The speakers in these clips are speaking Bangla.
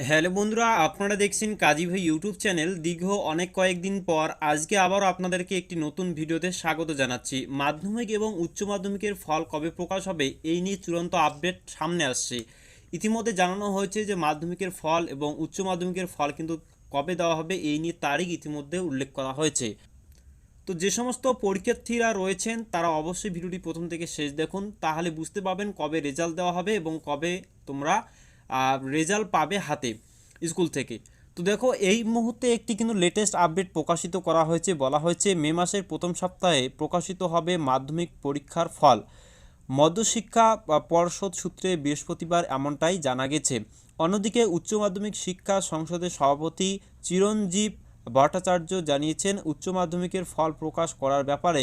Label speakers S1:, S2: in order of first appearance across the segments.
S1: হ্যালো বন্ধুরা, আপনারা দেখছেন কাজী ভাই ইউটিউব চ্যানেল। দীর্ঘ অনেক কয়েকদিন পর আজকে আবারও আপনাদেরকে একটি নতুন ভিডিওতে স্বাগত জানাচ্ছি। মাধ্যমিক এবং উচ্চ মাধ্যমিকের ফল কবে প্রকাশ হবে, এই নিয়ে চূড়ান্ত আপডেট সামনে আসছে। ইতিমধ্যে জানানো হয়েছে যে মাধ্যমিকের ফল এবং উচ্চ মাধ্যমিকের ফল কিন্তু কবে দেওয়া হবে, এই নিয়ে তারিখ ইতিমধ্যে উল্লেখ করা হয়েছে। তো যে সমস্ত পরীক্ষার্থীরা রয়েছেন, তারা অবশ্যই ভিডিওটি প্রথম থেকে শেষ দেখুন। তাহলে বুঝতে পারবেন কবে রেজাল্ট দেওয়া হবে এবং কবে তোমরা রেজাল্ট পাবে হাতে স্কুল থেকে। তো দেখো, এই মুহূর্তে একটি কিন্তু লেটেস্ট আপডেট প্রকাশিত করা হয়েছে। বলা হয়েছে, মে মাসের প্রথম সপ্তাহে প্রকাশিত হবে মাধ্যমিক পরীক্ষার ফল। মধ্যশিক্ষা পর্ষদ সূত্রে বৃহস্পতিবার এমনটাই জানা গেছে। অন্যদিকে, উচ্চ মাধ্যমিক শিক্ষা সংসদের সভাপতি চিরঞ্জীব ভট্টাচার্য জানিয়েছেন, উচ্চ মাধ্যমিকের ফল প্রকাশ করার ব্যাপারে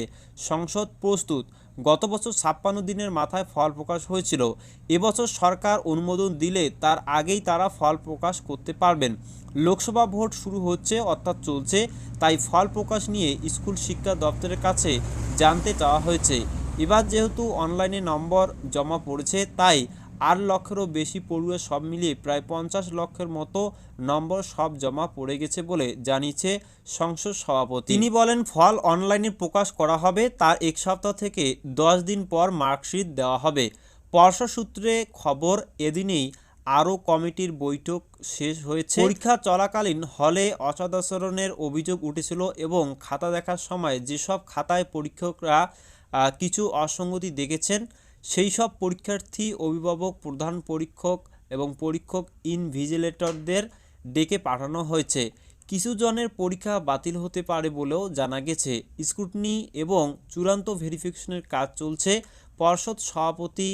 S1: সংসদ প্রস্তুত। গত বছর ছাপ্পান্ন দিনের মাথায় ফল প্রকাশ হয়েছিল। এবছর সরকার অনুমোদন দিলে তার আগেই তারা ফল প্রকাশ করতে পারবেন। লোকসভা ভোট শুরু হচ্ছে, অর্থাৎ চলছে, তাই ফল প্রকাশ নিয়ে স্কুল শিক্ষা দপ্তরের কাছে জানতে চাওয়া হয়েছে। এবার যেহেতু অনলাইনে নম্বর জমা পড়েছে, তাই আট লক্ষেরও বেশি পড়ুয়া সব মিলিয়ে প্রায় পঞ্চাশ লক্ষের মতো নম্বর সব জমা পড়ে গেছে বলে জানিয়েছে সংসদ সভাপতি। তিনি বলেন, ফল অনলাইনে প্রকাশ করা হবে তার এক সপ্তাহ থেকে দশ দিন পর মার্কশিট দেওয়া হবে। পর্ষদ সূত্রে খবর, এদিনেই আরও কমিটির বৈঠক শেষ হয়েছে। পরীক্ষা চলাকালীন হলে অসদাচরণের অভিযোগ উঠেছিল এবং খাতা দেখার সময় যেসব খাতায় পরীক্ষকরা কিছু অসঙ্গতি দেখেছেন সেই সব পরীক্ষার্থী, অভিভাবক, প্রধান পরীক্ষক এবং পরীক্ষক ইনভিজিলেটরদের ডেকে পাঠানো হয়েছে। কিছু জনের পরীক্ষা বাতিল হতে পারে বলেও জানা গেছে। স্ক্রুটনি এবং চূড়ান্ত ভেরিফিকেশনের কাজ চলছে। পর্ষদ সভাপতি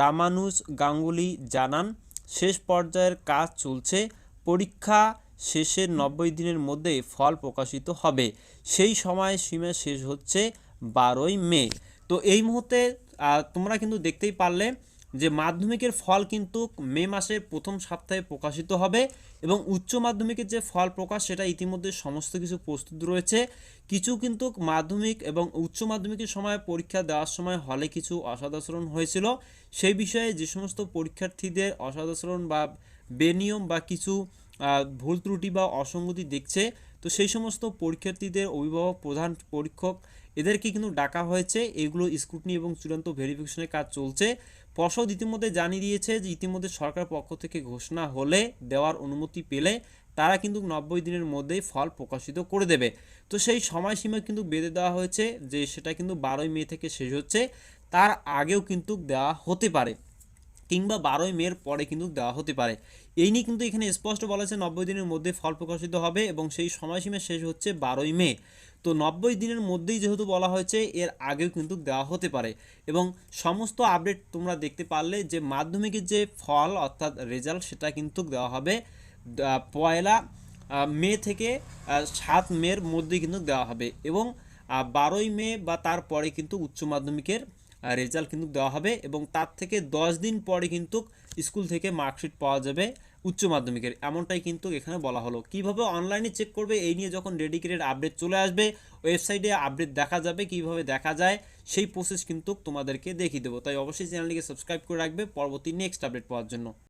S1: রামানুজ গাঙ্গুলি জানান, শেষ পর্যায়ের কাজ চলছে। পরীক্ষা শেষের নব্বই দিনের মধ্যে ফল প্রকাশিত হবে। সেই সময় সীমা শেষ হচ্ছে বারোই মে। তো এই মুহূর্তে তোমরা কিন্তু দেখতেই পারলে যে মাধ্যমিকের ফল কিন্তু মে মাসের প্রথম সপ্তাহে প্রকাশিত হবে এবং উচ্চ মাধ্যমিকের যে ফল প্রকাশ, সেটা ইতিমধ্যে সমস্ত কিছু প্রস্তুত রয়েছে। কিছু কিন্তু মাধ্যমিক এবং উচ্চ মাধ্যমিকের সময় পরীক্ষা দেওয়ার সময় হলে কিছু অসদাচরণ হয়েছিল। সেই বিষয়ে যে সমস্ত পরীক্ষার্থীদের অসদাচরণ বা বেনিয়ম বা কিছু ভুল ত্রুটি বা অসঙ্গতি দেখছে তো সেই সমস্ত পরীক্ষার্থীদের অভিভাবক, প্রধান পরীক্ষক এদেরকে কিন্তু ডাকা হয়েছে। এগুলো স্ক্রুটনি এবং চূড়ান্ত ভেরিফিকেশনের কাজ চলছে। পর্ষদ ইতিমধ্যে জানিয়ে দিয়েছে যে, ইতিমধ্যে সরকার পক্ষ থেকে ঘোষণা হলে, দেওয়ার অনুমতি পেলে তারা কিন্তু নব্বই দিনের মধ্যেই ফল প্রকাশিত করে দেবে। তো সেই সময়সীমা কিন্তু বেঁধে দেওয়া হয়েছে যে, সেটা কিন্তু বারোই মে থেকে শেষ হচ্ছে। তার আগেও কিন্তু দেওয়া হতে পারে কিংবা বারোই মের পরে কিন্তু দেওয়া হতে পারে। এই নিয়ে কিন্তু এখানে স্পষ্ট বলা আছে নব্বই দিনের মধ্যে ফল প্রকাশিত হবে এবং সেই সময়সীমা শেষ হচ্ছে বারোই মে। তো নব্বই দিনের মধ্যেই যেহেতু বলা হয়েছে, এর আগেও কিন্তু দেওয়া হতে পারে এবং সমস্ত আপডেট তোমরা দেখতে পারলে যে মাধ্যমিকের যে ফল অর্থাৎ রেজাল্ট সেটা কিন্তু দেওয়া হবে। পয়লা মে থেকে সাত মের মধ্যে কিন্তু দেওয়া হবে এবং বারোই মে বা তারপরে কিন্তু উচ্চ মাধ্যমিকের রেজাল্ট কিন্তু দেওয়া হবে এবং তার থেকে দশ দিন পরে কিন্তু স্কুল থেকে মার্কশিট পাওয়া যাবে উচ্চ মাধ্যমিকের। এমনটাই কিন্তু এখানে বলা হলো। কীভাবে অনলাইনে চেক করবে এই নিয়ে যখন ডেডিকেটেড আপডেট চলে আসবে ওয়েবসাইটে আপডেট দেখা যাবে, কীভাবে দেখা যায়, সেই প্রসেস কিন্তু তোমাদেরকে দেখিয়ে দেবো। তাই অবশ্যই চ্যানেলটিকে সাবস্ক্রাইব করে রাখবে। পরবর্তী নেক্সট আপডেট পাওয়ার জন্য।